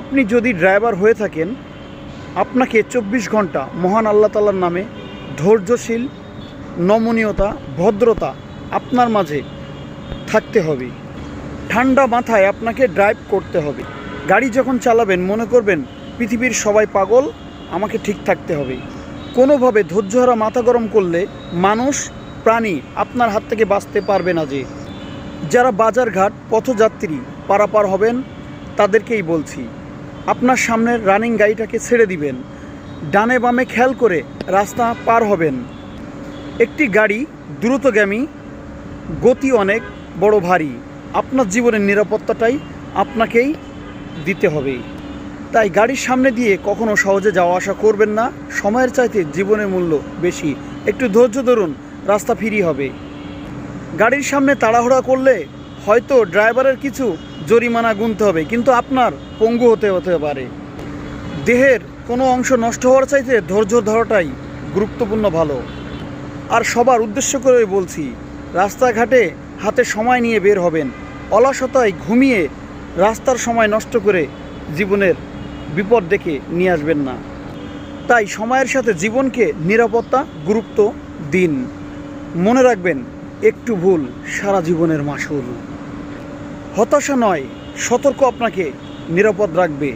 আপনি যদি ড্রাইভার হয়ে থাকেন, আপনাকে চব্বিশ ঘণ্টা মহান আল্লাহ তালার নামে ধৈর্যশীল, নমনীয়তা, ভদ্রতা আপনার মাঝে থাকতে হবে। ঠান্ডা মাথায় আপনাকে ড্রাইভ করতে হবে। গাড়ি যখন চালাবেন, মনে করবেন পৃথিবীর সবাই পাগল, আমাকে ঠিক থাকতে হবে। কোনোভাবে ধৈর্যহারা মাথা গরম করলে মানুষ, প্রাণী আপনার হাত থেকে বাঁচতে পারবে না যে। যারা বাজারঘাট, পথযাত্রী, পারাপার হবেন, তাদেরকেই বলছি। আপনার সামনের রানিং গাড়িটাকে ছেড়ে দিবেন। ডানে বামে খেয়াল করে রাস্তা পার হবেন। একটি গাড়ি দ্রুতগামী, গতি অনেক, বড় ভারী। আপনার জীবনের নিরাপত্তাটাই আপনাকেই দিতে হবে। তাই গাড়ির সামনে দিয়ে কখনো সহজে যাওয়া আসা করবেন না। সময়ের চাইতে জীবনের মূল্য বেশি। একটু ধৈর্য ধরুন, রাস্তা ফিরি হবে। গাড়ির সামনে তাড়াহুড়া করলে হয়তো ড্রাইভারের কিছু জরিমানা গুনতে হবে, কিন্তু আপনার পঙ্গু হতে হতে পারে। দেহের কোনো অংশ নষ্ট হওয়ার চাইতে ধৈর্য ধরাটাই গুরুত্বপূর্ণ ভালো। আর সবার উদ্দেশ্য করে বলছি, রাস্তাঘাটে হাতে সময় নিয়ে বের হবেন। অলসতায় ঘুমিয়ে রাস্তার সময় নষ্ট করে জীবনের বিপদ ডেকে নিয়ে আসবেন না। তাই সময়ের সাথে জীবনকে নিরাপত্তা, গুরুত্ব দিন। মনে রাখবেন, একটু ভুল সারা জীবনের মাসুল। হতাশা নয় সতর্ক আপনাকে নিরাপদ রাখবে।